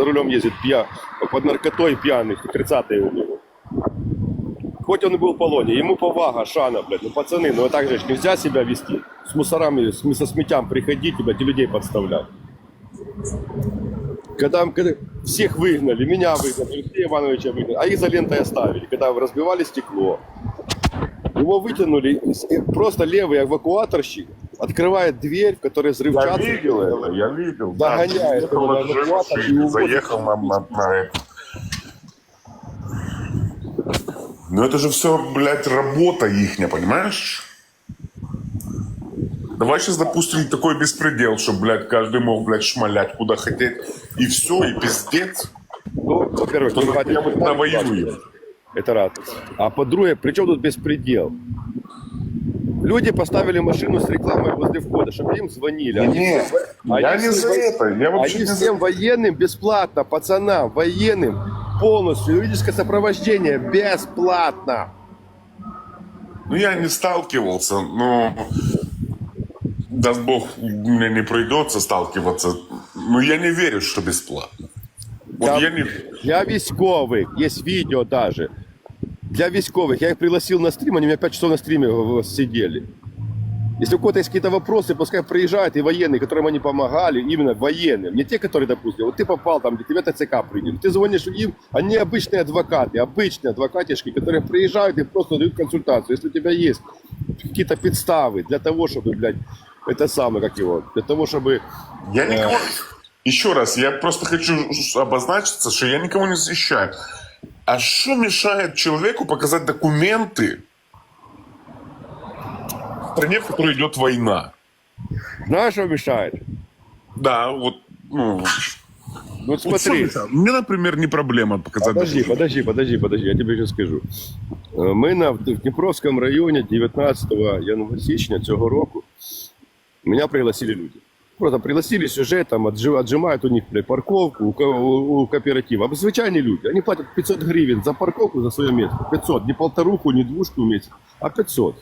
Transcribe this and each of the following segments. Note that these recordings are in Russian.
за рулем ездит пья, под наркотой пьяный, 30-е у него. Хоть он и был в полоне, ему повага, шана, блядь, ну пацаны, ну так же нельзя себя вести. С мусорами, с, со сметям приходить, блядь, и людей подставлять. Когда, когда всех выгнали, меня выгнали, Алексея Ивановича выгнали, а изолентой оставили, когда разбивали стекло. Его вытянули, просто левый эвакуаторщик открывает дверь, в которой Я взрывчатка. видел это, я видел. Догоняет его на увозит. заехал на, на, на это. Ну это же все, блядь, работа ихняя, понимаешь? Давай сейчас допустим такой беспредел, чтобы, блядь, каждый мог, блядь, шмалять куда хотеть. И все, и пиздец. Ну, во-первых, я навоюем. Это раз. А по-друге, при чем тут беспредел? Люди поставили машину с рекламой возле входа, чтобы им звонили. Они Нет, всем- я они не за это. Я вообще Они не за всем военным бесплатно, пацанам, военным полностью юридическое сопровождение бесплатно. Ну, я не сталкивался, но даст бог, мне не придется сталкиваться. Но я не верю, что бесплатно. Вот Там я не... Для військових, есть видео даже. Для військовых. Я их пригласил на стрим, они у меня 5 часов на стриме сидели. Если у кого-то есть какие-то вопросы, пускай приезжают и военные, которым они помогали, именно военным. Не те, которые, допустим, вот ты попал там, где тебя ТЦК приняли. Ты звонишь им, они обычные адвокаты, обычные адвокатишки, которые приезжают и просто дают консультацию. Если у тебя есть какие-то подставы для того, чтобы, блядь, это самое, как его, для того, чтобы Я никого... Еще раз, я просто хочу обозначиться, что я никого не защищаю. А что мешает человеку показать документы в стране, в которой идет война? Знаешь, что мешает? Да, вот, ну, Ну вот что смотри. мешает? Мне, например, не проблема показать Подожди, документы. подожди, подожди, подожди, я тебе сейчас скажу. Е, Ми на в Дніпровському районі 19 января січня цього року меня пригласили люди. Просто пригласили сюжет, там отжи- отжимают у них блядь, парковку у, у, у кооператива. Звичайні люди. Они платят 500 гривен за парковку за свое место. 500. Не полторуху, не двушку в месяц, а 500.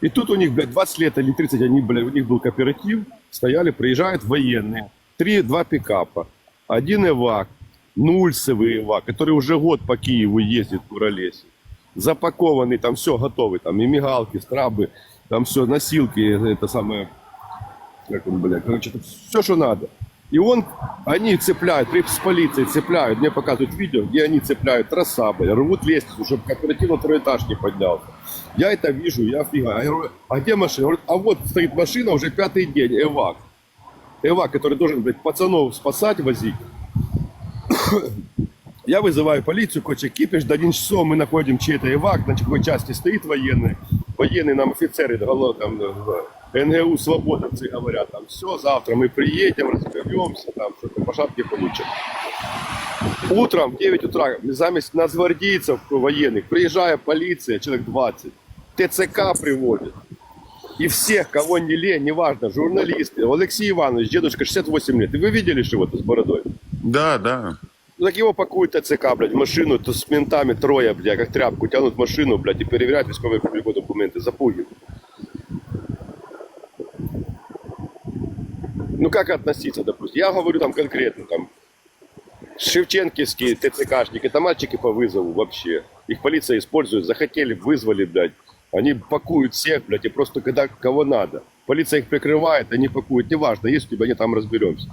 И тут у них, блядь, 20 лет или 30, они, блядь, у них был кооператив, стояли, приезжают военные, три, два пикапа, один эвак, нульцевый эвак, который уже год по Киеву ездит в Куролесе, запакованный, там все готовый, там и мигалки, страбы, там все, носилки, это самое, как он, блядь, короче, все, что надо. И он, они цепляют, с полицией цепляют, мне показывают видео, где они цепляют троса, блядь, рвут лестницу, чтобы кооператив на второй этаж не поднялся. Я это вижу, я фига. Я говорю, а где машина? Говорит, а вот стоит машина уже пятый день, Эвак. Эвак, который должен, блядь, пацанов спасать, возить. Я вызываю полицию, короче, кипиш, до 11 часов мы находим чей-то Эвак, на какой части стоит военный. Военные нам офицеры, гало- там, НГУ свободовцы говорят, там, все, завтра мы приедем, разберемся, там, что-то по шапке получим. Утром в 9 утра замість нацгвардейцев военных приезжает полиция, человек 20, ТЦК приводит. И всех, кого не лень, неважно, журналисты, Алексей Иванович, дедушка 68 лет. И вы видели, что вот с бородой? Да, да. Ну так его пакуют ТЦК, блядь, в машину, то с ментами трое, блядь, как тряпку, тянут в машину, блядь, и перевіряють військові обліку документи, запугивают. Ну как относиться, допустим? Я говорю там конкретно, там, Шевченківські ТЦКшники, это мальчики по вызову вообще. Их полиция использует, захотели, вызвали, блядь. Они пакуют всех, блядь, и просто когда кого надо. Полиция их прикрывает, они пакуют. Неважно, есть у тебя, они там разберемся.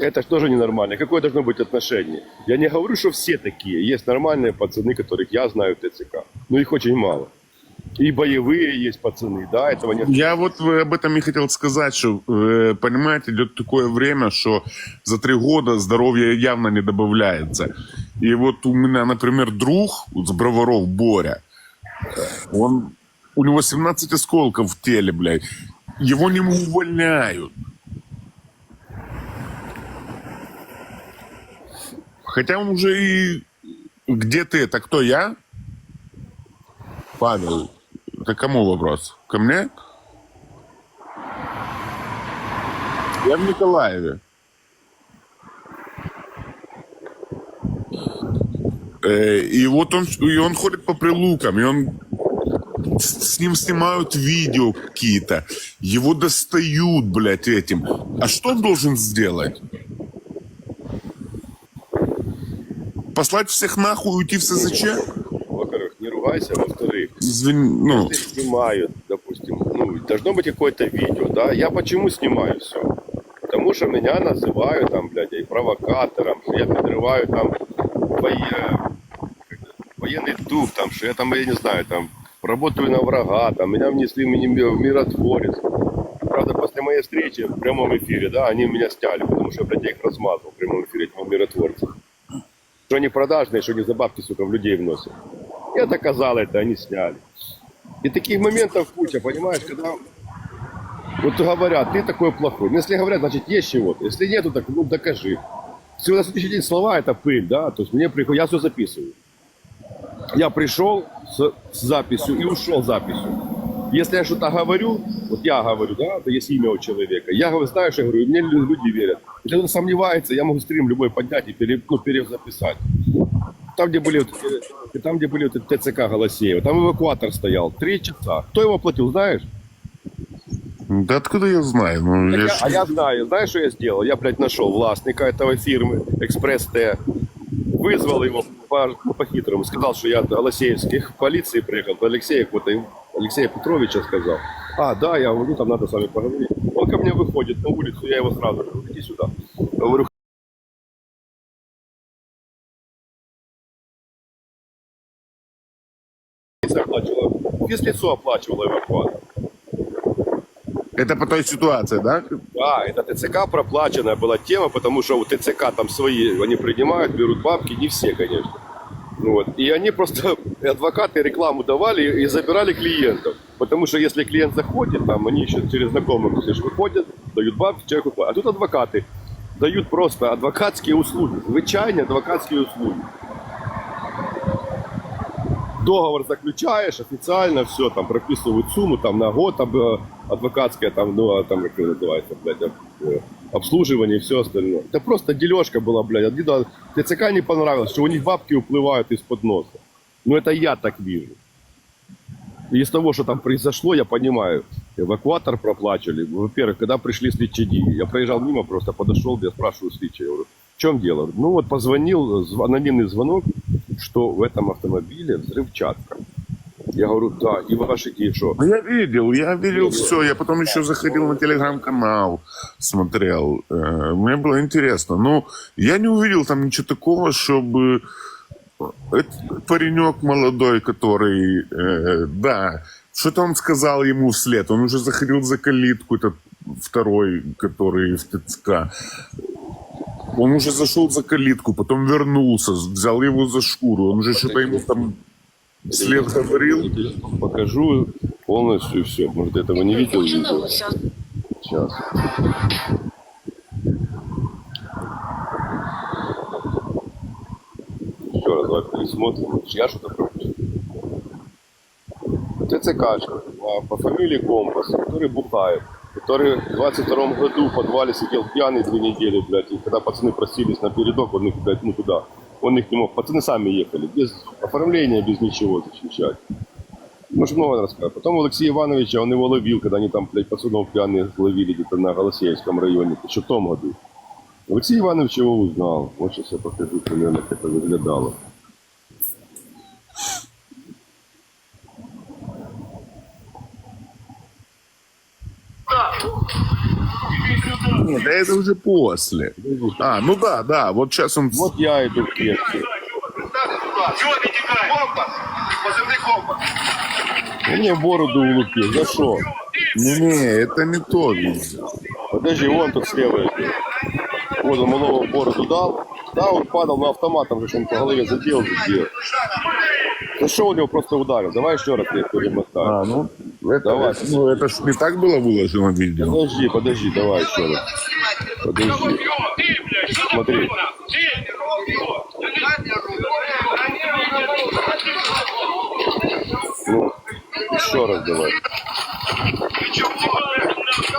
Это ж тоже ненормально. Какое должно быть отношение? Я не говорю, что все такие. Есть нормальные пацаны, которых я знаю в ТЦК. Но их очень мало. И боевые есть пацаны, да, этого нет. Я вот э, об этом и хотел сказать, что, э, понимаете, идет такое время, что за три года здоровье явно не добавляется. И вот у меня, например, друг с Броваров, Боря, он, у него 17 осколков в теле, блядь. Его не увольняют. Хотя он уже и... Где ты? Это кто, я? Павел, это кому вопрос? Ко мне? Я в Николаеве. Э, И вот он, и он ходит по прилукам, и он с ним снимают видео какие-то, его достают, блядь, этим. А что он должен сделать? послать всех нахуй и уйти в СЗЧ? Ругайся, во-вторых, ну, если снимают, допустим, ну, должно быть какое-то видео, да, я почему снимаю все? Потому что меня называют там, блядь, и провокатором, что я подрываю там воe- военный дух, там, что я там, я не знаю, там, работаю на врага, там, меня внесли в миротворец. Правда, после моей встречи в прямом эфире, да, они меня сняли, потому что, блядь, я их размазал в прямом эфире, этих миротворцев. Что они продажные, что они за бабки, сука, в людей вносят. Я доказал это, они сняли. И таких моментов куча, понимаешь, когда вот говорят, ты такой плохой. Ну, если говорят, значит, есть чего-то. Если нету, так ну докажи. Все на следующий день слова это пыль, да, то есть мне приходит, я все записываю. Я пришел с, с записью и ушел с записью. Если я что-то говорю, вот я говорю, да, то есть имя у человека, я говорю, знаешь, я говорю, мне лю- люди верят. Если кто-то сомневается, я могу стрим любой поднять и пере, ну, перезаписать. Там, где были, вот, там, где были вот ТЦК Голосеева, там эвакуатор стоял, три часа. Кто его платил, знаешь? да откуда я знаю? Ну, Так я я- ж- а я знаю, знаешь, что я сделал? Я, блядь, нашел властника этого фирмы, Экспресс Т. Вызвал его по, ну, по-хитрому, сказал, что я от Голосеевских полиции приехал, Алексея, какого-то Алексея Петровича сказал. А, да, я говорю, там надо с вами поговорить. Он ко мне выходит на улицу, я его сразу говорю, иди сюда. Говорю, оплачивала, физлицо оплачивала эвакуатор. Это по той ситуации, да? Да, это ТЦК проплаченная была тема, потому что у ТЦК там свои, они принимают, берут бабки, не все, конечно. Ну Вот. И они просто, адвокаты рекламу давали и забирали клиентов. Потому что если клиент заходит, там они еще через знакомых все же выходят, дают бабки, человеку платят. А тут адвокаты дают просто адвокатские услуги, звичайные адвокатские услуги Договор заключаешь официально, все, там прописывают сумму там на год там, э, адвокатское, там, ну, а там, как это называется, блядь, э, обслуживание и все остальное. Это просто дележка была, блядь. Один, а, ТЦК не понравилось, что у них бабки уплывают из-под носа. Ну, это я так вижу. И из того, что там произошло, я понимаю, эвакуатор проплачивали. Во-первых, когда пришли слідчі я проезжал мимо, просто подошел, я спрашиваю слідчі, я говорю, в чем дело? Ну вот позвонил, зв- анонимный звонок, что в этом автомобиле взрывчатка. Я говорю, да, и ваши и что? Ну, я видел, я видел все. Я потом еще заходил на телеграм-канал, смотрел. Э, Мне было интересно. Но я не увидел там ничего такого, чтобы этот паренек молодой, который, э, да, что-то он сказал ему вслед. Он уже заходил за калитку, этот второй, который в ТЦК. Он уже зашел за калитку, потом вернулся, взял его за шкуру. Он уже что-то ему там вслед говорил. Покажу полностью все. Может, этого не видел? Сейчас. Еще раз давай пересмотрим. Я что-то пропустил. ТЦКшка по фамилии Компас, который бухает, который в 22 году в подвале сидел пьяный две недели, блядь, и когда пацаны просились на передок, он их, блядь, ну туда, он их не мог. Пацаны сами ехали, без оформления, без ничего защищать. Мы же много рассказали. Потом Алексей Ивановича, он его ловил, когда они там, блядь, пацанов пьяных ловили где-то на Голосеевском районе, еще в том году. Алексей Иванович его узнал. Вот сейчас я покажу примерно, как это выглядало. Нет, да это уже после. А, ну да, да, вот сейчас он... Вот я иду в клетке. Чего ты тікаєш? Компас! Он мне бороду улупил. За что? Не-не, это не то. Подожди, вон тут слева. Вот он малого бороду дал. Да, он падал на автоматом, же он по голове задел. За что он его просто ударил? Давай еще раз я перемотаю. А, ну, это, Давай. ну, это ж не так было выложено видео. Подожди, подожди, давай еще раз. Подожди. Смотри. Ну, еще раз давай.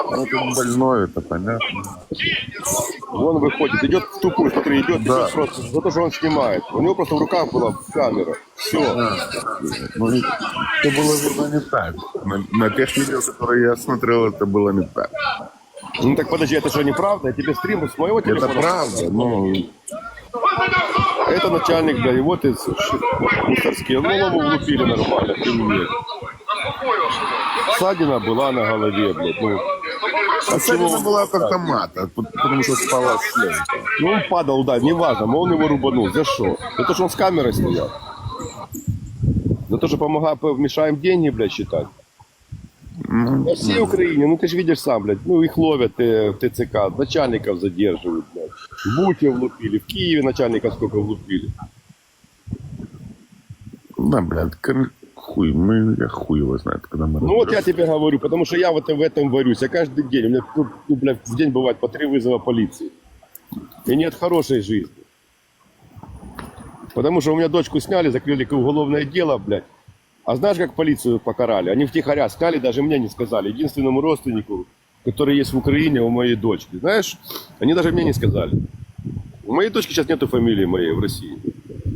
Ну, это больной, это понятно. Вон выходит, идет в тупую, смотри, идет, Да. идет просто за то, что он снимает. У него просто в руках была камера. Все. Ну, это было видно не так. На, на тех видео, которые я смотрел, это было не так. Ну так подожди, это что, неправда? Я тебе стрим с моего Это телефона? правда, но така Это начальник, да, и вот из мусорские. Голову влупили нормально, ты мне. Ссадина была на голове, блядь. Ну, А Ссадина была от автомата, потому что спала стенка. ну, он падал, да, неважно, но он его рубанул. За что? За то, что он с камерой стоял. За то, что помогал, мешаем деньги, блядь, считать. По всей Украине, ну ты же видишь сам, блядь, ну их ловят э, в ТЦК, начальников задерживают, блядь. В Буте влупили, в Киеве начальников сколько влупили. Да, блядь, кон- хуй, мы, я хуй его знает, когда мы Ну вот я тебе говорю, потому что я вот в этом варюсь. Я каждый день, у меня, ну, ну, блядь, в день бывает по три вызова полиции. И нет хорошей жизни. Потому что у меня дочку сняли, закрыли как уголовное дело, блядь. А знаешь, как полицию покарали? Они втихаря сняли, даже мне не сказали. Единственному родственнику, который есть в Украине, у моей дочки. Знаешь, они даже мне не сказали. У моей дочки сейчас нету фамилии моей в России.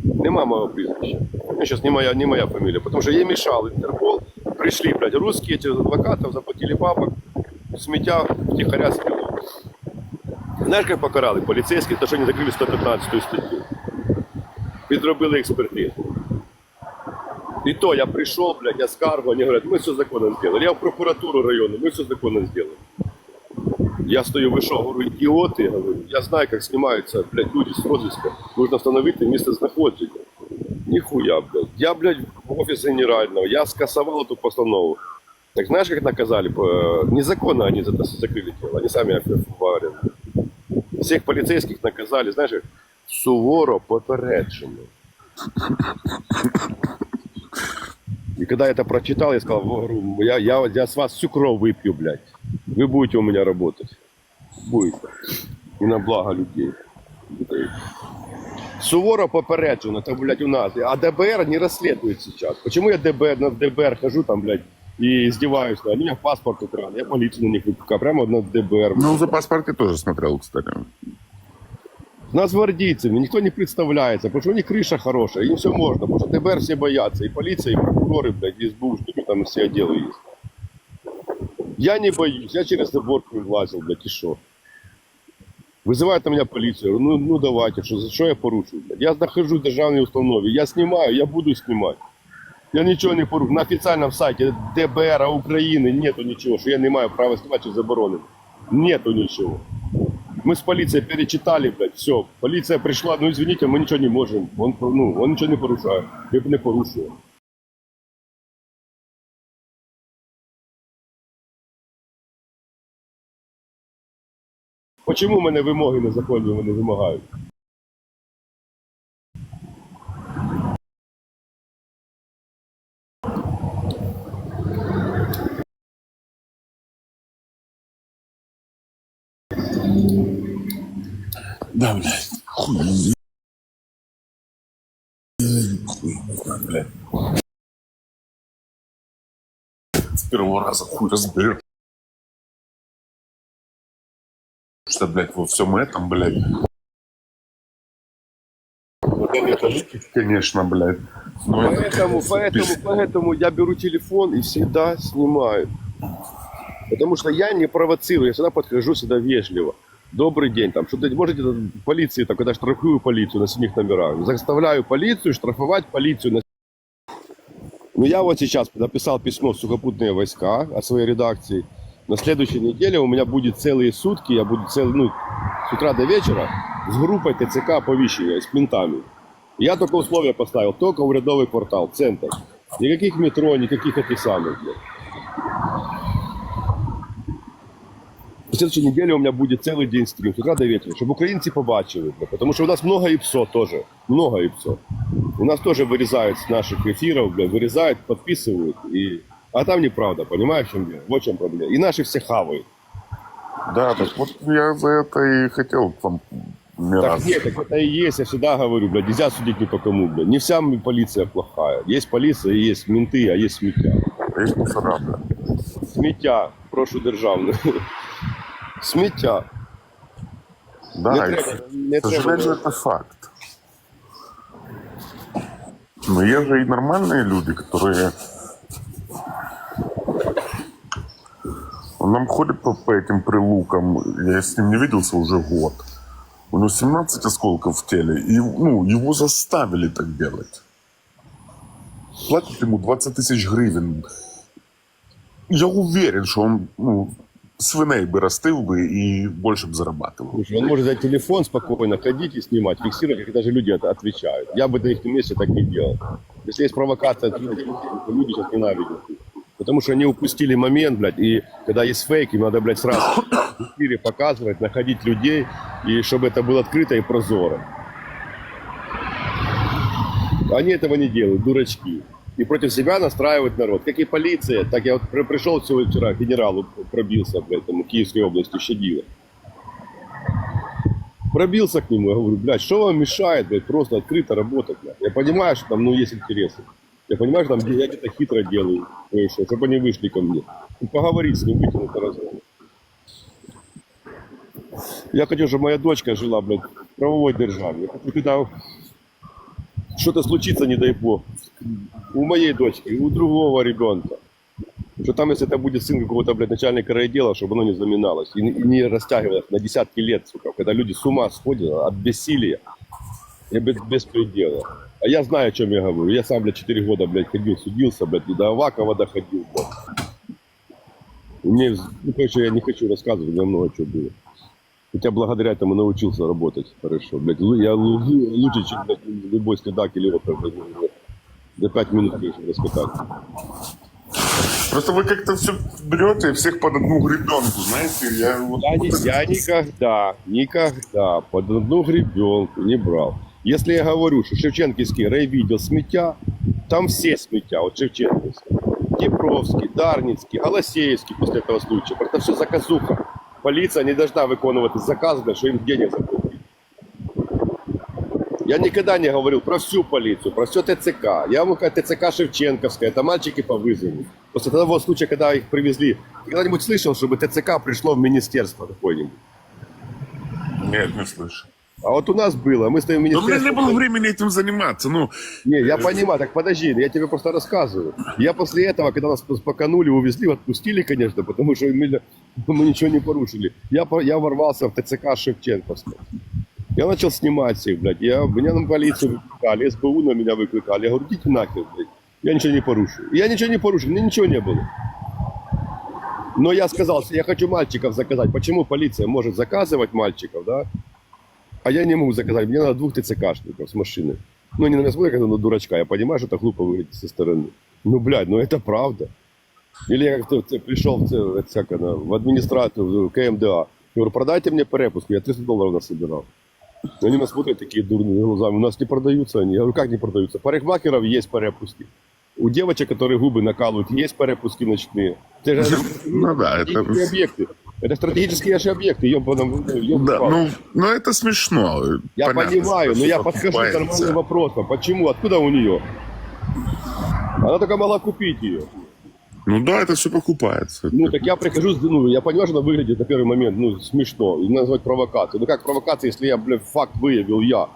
Нема моего прізвища. У меня сейчас не моя, не моя фамилия. Потому что ей мешал Интерпол. Пришли, блядь, русские эти адвокатов, заплатили бабок, сміття втихаря сняли. Знаєш, як покарали поліцейські, то що вони закрили 115 статтю. Підробили експертизу. І то я прийшов, блядь, я скаргу, вони говорять, ми все законно зробили. Я в прокуратуру району, ми все законно зробили. Я стою, вышел, говорю, идиоты, говорю, я знаю, как снимаются, блядь, люди с розыска. Нужно установить место знаходження. Нихуя, блядь. Я, блядь, в офис генерального, я скасовал эту постанову. Так знаешь, как наказали? По- Незаконно они за это закрыли дело, они сами официально. Всех полицейских наказали, знаешь, как? суворо попереджено. И когда я это прочитал, я сказал, говорю, я, я, я с вас всю кровь выпью, блядь. Вы будете у меня работать. Будете. І на благо людей. Суворо попереджено, это, блядь, у нас. А ДБР не расследует сейчас. Почему я ДБР, на ДБР хожу там, блядь, и издеваюсь? Они меня паспорт украли, я полицию на них выпускаю, прямо на ДБР. Ну, за паспорт я тоже смотрел, кстати. Нас гвардейцами никто не представляется, потому что у них крыша хорошая, им все можно, потому что ДБР все боятся, и полиция, и прокуроры, блядь, и СБУ, что там все отделы есть. Я не боюсь, я через забор влазил, блядь, и что? Вызывают на меня полицию, ну, ну давайте, что, что я порушил, блядь? Я нахожусь в державной установе, я снимаю, я буду снимать. Я ничего не порушил. На официальном сайте ДБР Украины нету ничего, что я не маю права снимать, что заборонено. Нету ничего. Мы с полицией перечитали, блядь, все. Полиция пришла, ну извините, мы ничего не можем. Он, ну, он ничего не порушает. Я б не порушил. Почему мене вимоги незаконні вони вимагають? Да, блядь, хуй. Хуй, блядь. С первого раза хуй разберем. Что, блядь, во всем этом, блядь. Конечно, блядь. Но это Поэтому, поэтому, поэтому я беру телефон и всегда снимаю. Потому что я не провоцирую, я всегда подхожу всегда вежливо. Добрый день, там, что-то можете там, полиции, там, когда штрафую полицию на синих номерах, заставляю полицию штрафовать полицию на Ну, я вот сейчас написал письмо в сухопутные войска о своей редакции. На следующей неделе у меня будет целые сутки, я буду целый, ну, с утра до вечера с группой ТЦК оповещения, с ментами. Я только условия поставил, только урядовый квартал, центр. Никаких метро, никаких этих самых. блядь. Следующей неделе у меня будет целый день стрим, с утра до вечера, чтобы украинцы побачили. блядь, Потому что у нас много ИПСО тоже, много ИПСО. У нас тоже вырезают с наших эфиров, блядь, вырезают, подписывают. И... А там неправда, понимаешь, в чем дело? Вот в чем проблема. И наши все хавают. Да, так вот я за это и хотел там не Так раз. нет, так это и есть, я всегда говорю, блядь, нельзя судить ни по кому, блядь. Не вся полиция плохая. Есть полиция, есть менты, а есть сміття. Есть мусора, да. Сміття, прошу державне. Сміття. Да, Не треба, не это факт. Но есть же и нормальные люди, которые... Он нам ходит по, по этим прилукам, я с ним не виделся уже год. У него 17 осколков в теле, и ну, его заставили так делать. Платят ему 20 тысяч гривен. Я уверен, что он ну, свиней бы растил бы и больше бы зарабатывал. Слушай, он может взять телефон спокойно, ходить и снимать, фиксировать, как даже люди отвечают. Я бы на их месте так не делал. Если есть провокация, то люди сейчас ненавидят. Потому что они упустили момент, блядь, и когда есть фейк, им надо, блядь, сразу в эфире показывать, находить людей, и чтобы это было открыто и прозоро. Они этого не делают, дурачки. И против себя настраивают народ. Как и полиция, так я вот при- пришел сегодня вчера к пробился, там, в Киевской области, щадило. Пробился к нему, я говорю, блядь, что вам мешает, блядь, просто открыто работать, блядь. Я понимаю, что там, ну, есть интересы. Я понимаю, что там я где-то хитро делаю, кое-что, чтобы они вышли ко мне. И поговорить с ним, вытянуть на разговор. Я хочу, чтобы моя дочка жила, блядь, в правовой державе. Я хочу, когда что-то случится, не дай бог, у моей дочки, у другого ребенка. Что там, если это будет сын какого-то, блядь, начальника райотдела, чтобы оно не заминалось и, не- растягивалось на десятки лет, сука, когда люди с ума сходят от бессилия и без, беспредела. А я знаю, о чем я говорю. Я сам, блядь, 4 года, блядь, ходил, судился, блядь, и до Авакова доходил, блядь. И Мне, ну, короче, я не хочу рассказывать, у меня много чего было. Хотя благодаря этому научился работать хорошо. Блядь, лу- я лу- лу- лучше, чем блядь, любой следак или опер. блядь, За пять минут конечно, раскатать. Просто вы как-то все берете всех под одну гребенку, знаете? Я, вот, Я, не- вот это- я никогда, никогда под одну гребенку не брал. Если я говорю, что Шевченківський райвідділ сміття, там все сміття, от Шевченківський, Дніпровський, Дарницький, Голосеївський після этого случая. Это все заказуха. Полиция не должна виконувати заказ, для що їм денег заплатить. Я никогда не говорил про всю полицию, про все ТЦК. Я вам говорю, ТЦК Шевченковская, это мальчики по вызову. После того случая, когда их привезли, ты когда-нибудь слышал, чтобы ТЦК пришло в министерство какое-нибудь? Нет, не слышу. А вот у нас было, мы стоим в Но у меня министерстве. не было времени этим заниматься. Ну, Не, я понимаю, так подожди, я тебе просто рассказываю. Я после этого, когда нас споканули, увезли, отпустили, конечно, потому что мы, мы ничего не порушили. Я, я ворвался в ТЦК Шевченковского. Я начал снимать всех, блядь. Я, меня на полицию выкликали, СБУ на меня выкликали. Я говорю, идите нахер, блядь. Я ничего не порушил. Я ничего не порушил, мне ничего не было. Но я сказал, я хочу мальчиков заказать. Почему полиция может заказывать мальчиков, да? А я не могу заказать. Мне надо двух ТЦКшников с машины. Ну, они на меня смотрят, как на дурачка. Я понимаю, что это глупо выглядит со стороны. Ну, блядь, ну это правда. Или я как-то ц- пришел в, ц- в, ц- как оно, в администрацию, в КМДА. Говорю, продайте мне перепуск. Я 300 долларов насобирал. Они меня смотрят такие дурные глазами. У нас не продаются они. Я говорю, как не продаются? Парикмахеров есть перепуски. У девочек, которые губы накалывают, есть перепуски ночные. Это же Ну да, это- объекты. Это стратегические же объекты. Ёбаном, ёбаном. да, ну, ну это смешно. Я Понятно, понимаю, но я подхожу к нормальным вопросам. Почему? Откуда у нее? Она только могла купить ее. Ну да, это все покупается. Ну, так я прихожу, ну, я понимаю, что она выглядит на первый момент, ну, смешно. И назвать провокацией. Ну, как провокация, если я, блядь, факт выявил я?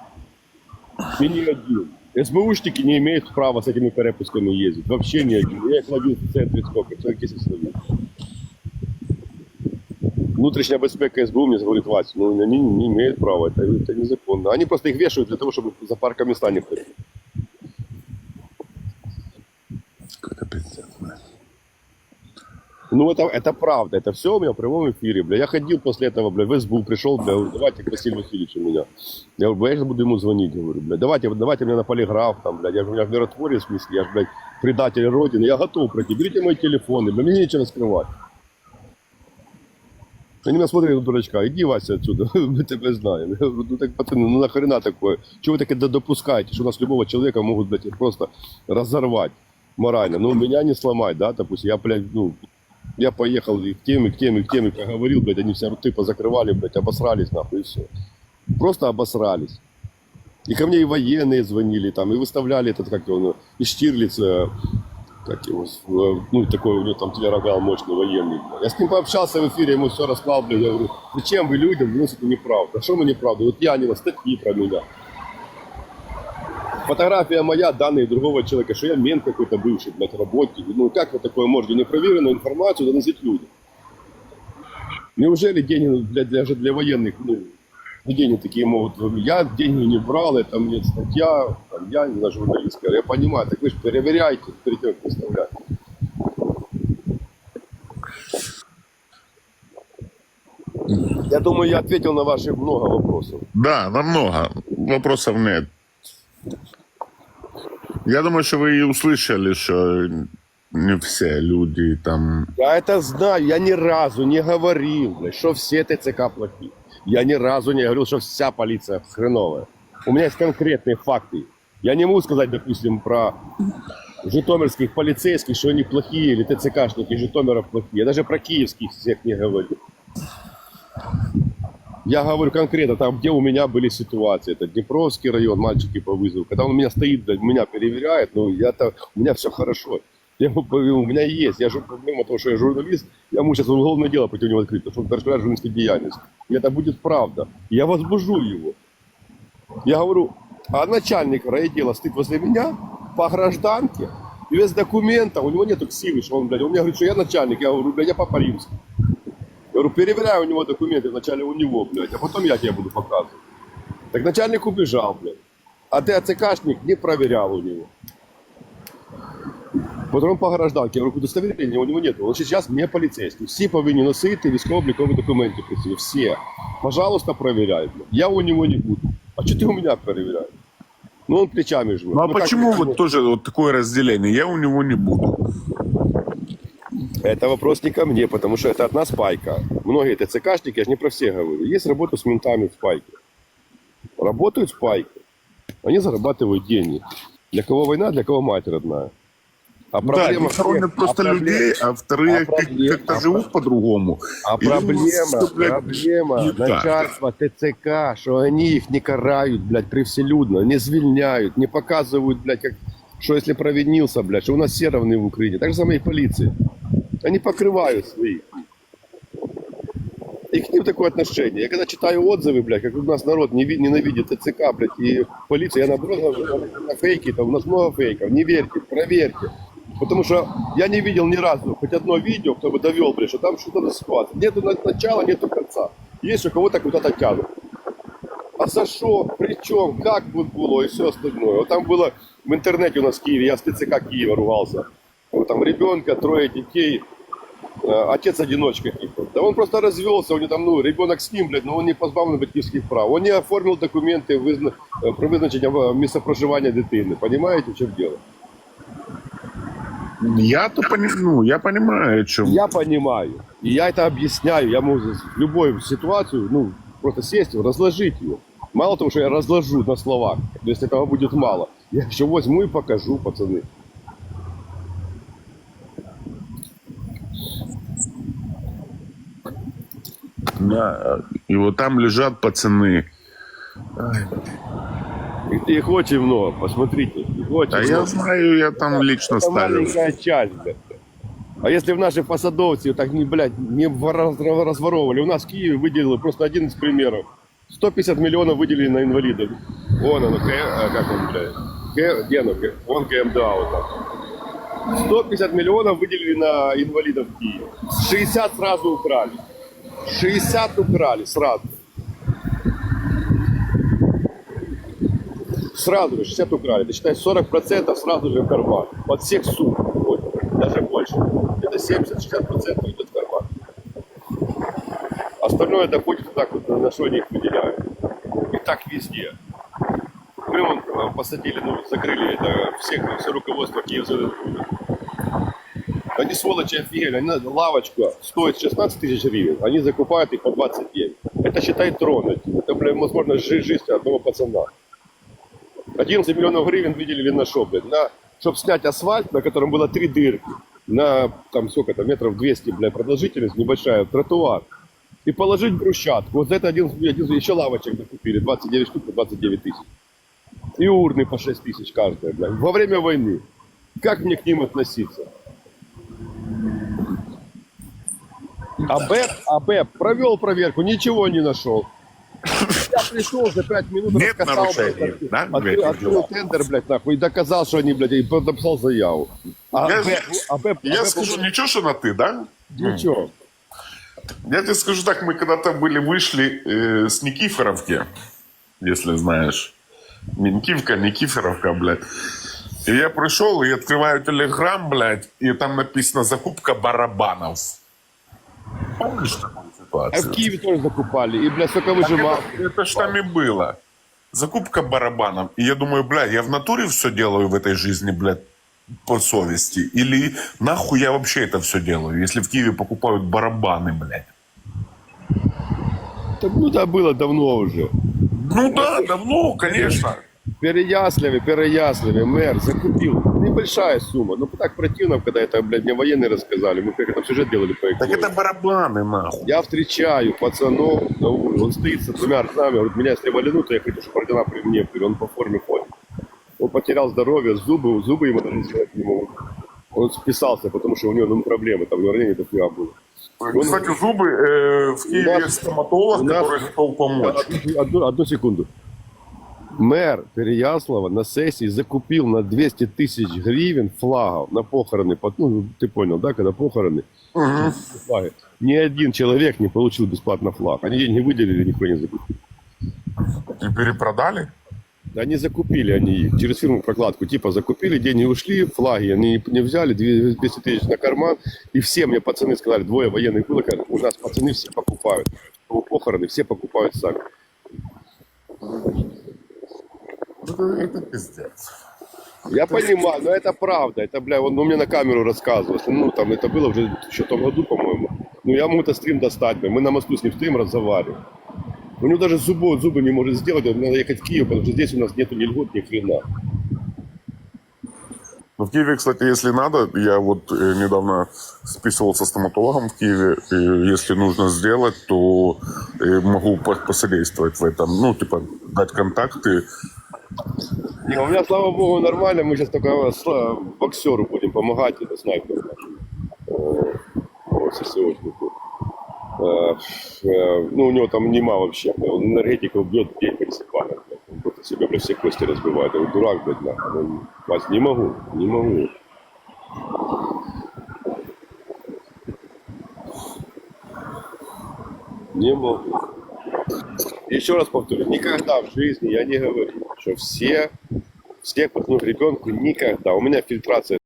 И не один. СБУшники не имеют права с этими перепусками ездить. Вообще ни один. Я их ловил в центре сколько? Человек 10 ловил. Внутренняя безпека СБУ мне говорит, Вась, ну, они не имеют права, это, это незаконно. Они просто их вешают для того, чтобы за парками места не ходить. Какой-то пиздец. Ну, это, это правда, это все у меня в прямом эфире, бля. Я ходил после этого, бля, в СБУ, пришел, бля, говорю, давайте к Василию Васильевичу меня. Я говорю, бля, я сейчас буду ему звонить, говорю, бля, давайте, давайте меня на полиграф, там, бля, я же у меня в миротворе, в смысле, я же, блядь, предатель Родины, я готов пройти, берите мои телефоны, бля, мне нечего скрывать. Они меня смотрят, как дурачка, иди, Вася, отсюда, мы тебя знаем. Я говорю, ну так, пацаны, ну нахрена такое? Чего вы так это допускаете, что у нас любого человека могут, блядь, просто разорвать морально? Ну, меня не сломать, да, допустим, я, блядь, ну, я поехал и к тем, и к тем, и к тем, и поговорил, блядь, они все рты позакрывали, блядь, обосрались, нахуй, и все. Просто обосрались. И ко мне и военные звонили, там, и выставляли этот, как его, ну, и Штирлиц, как его, э, ну, такой у него там телерогал мощный военный. Я с ним пообщался в эфире, ему все рассказал, блядь, я говорю, зачем вы людям выносите неправду? А что мы неправду? Вот я не статьи про меня. Фотография моя, данные другого человека, что я мент какой-то бывший, блядь, работник. Ну, как вы такое можете непроверенную информацию доносить людям? Неужели деньги, блядь, даже для военных, ну, И деньги такие могут, я деньги не брал, это мне статья, там, я не на журналистская. Я понимаю, так вы же проверяйте перед тем, как выставлять. Я думаю, я ответил на ваши много вопросов. Да, намного. Вопросов нет. Я думаю, что вы и услышали, что не все люди там... Я это знаю, я ни разу не говорил, блядь, что все ТЦК плохие. Я ни разу не говорил, что вся полиция хреновая. У меня есть конкретные факты. Я не могу сказать, допустим, про житомирских полицейских, что они плохие, или ТЦКшники Житомиров плохие. Я даже про киевских всех не говорю. Я говорю конкретно там, где у меня были ситуации. Это Днепровский район, мальчики по вызову. Когда он у меня стоит, меня проверяет, ну, я-то, у меня все хорошо. Я, ему говорю, у меня есть. Я же проблема того, что я журналист, я могу сейчас уголовное дело против него открыть, потому что он перешколяет журналистской деятельности. И это будет правда. И я возбужу его. Я говорю, а начальник райотдела стоит возле меня по гражданке, без документа, у него нету ксивы, что он, блядь, он мне говорит, что я начальник, я говорю, блядь, я по римски Я говорю, переверяю у него документы вначале у него, блядь, а потом я тебе буду показывать. Так начальник убежал, блядь. А ты АЦКшник не проверял у него. Потім по гражданке, я говорю, удостоверення у нього нет. Он сейчас не поліцейський. Всі повинні носити військово-облікові документи при собі. Всі. Пожалуйста, проверяй. блядь. Я у него не буду. А что ты у меня проверяешь? Ну, он плечами жмет. Ну а Ну, как почему это? вот тоже вот такое разделение? Я у него не буду. Это вопрос не ко мне, потому что это одна спайка. Многие ТЦКшники, я же не про всех говорю, есть работа с ментами в спайке. Работают в спайке. Они зарабатывают деньги. Для кого война, для кого мать родная. А да, проблема они хоронят всех- просто а людей, а вторые а проблем- как-то а живут по-другому. А И проблема, что, блядь, проблема не так. начальства ТЦК, что они их не карают, блядь, привселюдно, не звільняют, не показывают, блядь, как, что если провинился, блядь, что у нас все равны в Украине. Так же самое и полиция. Они покрывают своих. И к ним такое отношение. Я когда читаю отзывы, блядь, как у нас народ не ви- ненавидит ТЦК, блядь, и полицию, я наоборот говорю, на фейки, там у нас много фейков, не верьте, проверьте. Потому что я не видел ни разу хоть одно видео, кто бы довел, блядь, что там что-то ситуация. Нету на- начала, нету конца. Есть, что кого-то куда-то тянут. А за что, при чем, как вот было и все остальное. Вот там было в интернете у нас в Киеве, я с ТЦК Киева ругался. Вот там ребенка, трое детей, э, отец-одиночка типа. Да он просто развелся, у него там, ну, ребенок с ним, блядь, но он не позбавлен батьківських прав. Он не оформил документы визна... э, про визначення э, місця проживання дитини. Понимаете, в чем дело? Я-то пони- ну, я понимаю, о чем. Я понимаю. И я это объясняю. Я могу в любую ситуацию, ну, просто сесть, разложить ее. Мало того, что я разложу на словах, но если этого будет мало, я еще возьму и покажу, пацаны. Да. И вот там лежат пацаны. И их очень много, посмотрите. Их очень А много. я знаю, я там лично Это ставил. маленькая часть, блядь. А если в наши посадовцы так не, блядь, не вор- разворовывали, у нас в Киеве выделили просто один из примеров. 150 миллионов выделили на инвалидов. Вон оно, К, а, как он, блядь, К, где оно, К, вон КМДА вот там. 150 миллионов выделили на инвалидов в Киеве. 60 сразу украли. 60 украли сразу. Сразу же 60 украли. Ты считай, 40% сразу же в карман. От всех сумм. Вот, даже больше. Это 70-60% идет в карман. Остальное доходит так вот, на, что они их выделяют. И так везде. Мы вон э, посадили, ну, закрыли это всех, все руководство Киевза. Они сволочи офигели. Они, лавочка стоит 16 тысяч гривен, они закупают их по 29. Это считай тронуть. Это, блин, возможно, жи- жизнь одного пацана. 11 миллионов гривен выделили на что, блядь? На, чтобы снять асфальт, на котором было три дырки, на, там, сколько там, метров 200, блядь, продолжительность небольшая, тротуар. И положить брусчатку. Вот за это один, один еще лавочек докупили, 29 штук по 29 тысяч. И урны по 6 тысяч каждая, блядь. Во время войны. Как мне к ним относиться? А БЭП, а БЭП провел проверку, ничего не нашел. Я пришел за 5 минут, Нет раскатал, нарушений, да, открыл, открыл тендер, блядь, нахуй, и доказал, что они, блядь, и написал заяву. А Я- БЭП, а БЭП, а Я БЭП скажу, ничего, что на ты, да? Ничего. Я тебе скажу так, мы когда-то были, вышли э, с Никифоровки, если знаешь. Минкивка, Никифоровка, блядь. И я пришел и открываю телеграм, блядь, и там написано «Закупка барабанов». Помнишь такую А в? Киеве тоже закупали. И, бля, сколько выжимал. Это, это ж там и было. Закупка барабанов. И я думаю, блядь, я в натуре все делаю в этой жизни, блядь, по совести? Или нахуй я вообще это все делаю, если в Киеве покупают барабаны, блядь? Так, ну да, было давно уже. Ну да, давно, конечно. Переясливый, Переясливый, мэр закупил. Небольшая сумма. Ну так противно, когда это, блядь, мне военные рассказали. Мы как это сюжет делали по Так экологии. это барабаны, нахуй. Я встречаю пацанов на улице, он стоит с двумя орденами, говорит, меня если валянут, то я хочу, чтобы ордена при мне. Он по форме ходит. Он потерял здоровье, зубы, зубы ему даже сделать не могут. Он списался, потому что у него ну, проблемы, там ранение дофига было. Кстати, зубы э, в Киеве У нас- стоматолог, у нас- который готов помочь. Одну, одну- одну секунду. Мэр Переяслава на сессии закупил на 200 тысяч гривен флагов на похороны. Ну, ты понял, да, когда похороны? Флаги. Ни один человек не получил бесплатно флаг. Они деньги выделили, никто не закупил. И перепродали? Они закупили они их через фирму прокладку. Типа закупили, деньги ушли, флаги они не взяли, 200 тысяч на карман. И все мне пацаны сказали, двое военных было, говорят, у нас пацаны все покупают. У похороны все покупают сами. Это, это пиздец. Я понимаю, но это правда. Это, бля, он ну, мне на камеру рассказывал. Ну, там, это было уже еще в том году, по-моему. Ну, я могу это стрим достать. бля. Мы на мосту с ним стоим, разговариваем. У него даже зубы, зубы не может сделать. Он надо ехать в Киев, потому что здесь у нас нету ни льгот, ни хрена. Ну, в Киеве, кстати, если надо, я вот э, недавно списывался с стоматологом в Киеве. И если нужно сделать, то э, могу по- посодействовать в этом. Ну, типа, дать контакты. Не, у меня, слава богу, нормально. Мы сейчас только боксеру будем помогать, это снайпер. Вот, э, Ну, у него там нема вообще. Он энергетика убьет день блядь. Он просто себе бля, все кости разбивает. Он дурак, блядь, нахуй. Он, Вась, не могу, не могу. Не могу. Еще раз повторю, никогда в жизни я не говорю, что все, всех пацанов ребенку никогда. У меня фильтрация